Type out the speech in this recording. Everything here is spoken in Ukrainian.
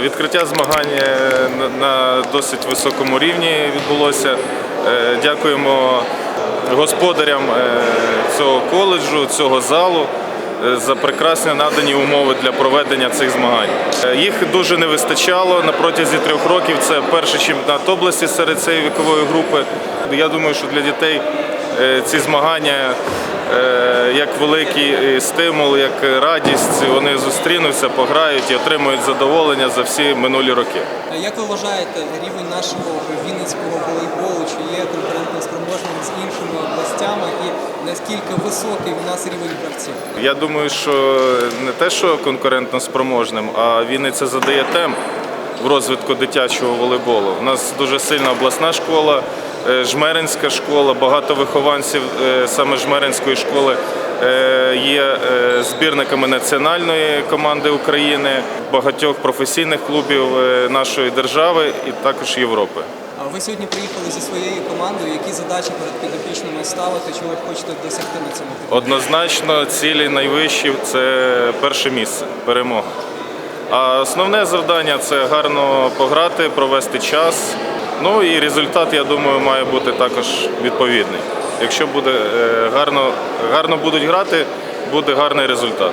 Відкриття змагань е, на- досить високому рівні відбулося. Е, Дякуємо господарям е, цього коледжу, цього залу е, за прекрасні надані умови для проведення цих змагань. Е, Їх дуже не вистачало на протязі трьох років. Це перший чемпіонат області серед цієї вікової групи. Я думаю, що для дітей е, ці змагання е, як великий е, стимул, як радість. Вони зустрінуться, пограють і отримують задоволення за всі минулі роки. Як ви вважаєте, рівень нашого вінницького волейболу чи є конкурентноспроможним з іншими областями і наскільки високий у нас рівень гравців? Я думаю, що не те, що конкурентно спроможним, а Вінниця задає темп в розвитку дитячого волейболу. У нас дуже сильна обласна школа, е, жмеринська школа, багато вихованців е, саме жмеринської школи е, є е, збірниками національної команди України, багатьох професійних клубів е, нашої держави і також Європи. А ви сьогодні приїхали зі своєю командою. Які задачі перед підопічними ставите? Чого ви хочете досягти на цьому? Однозначно, цілі найвищі це перше місце, перемога. А основне завдання це гарно пограти, провести час. Ну і результат, я думаю, має бути також відповідний. Якщо буде е, гарно, гарно будуть грати, буде гарний результат.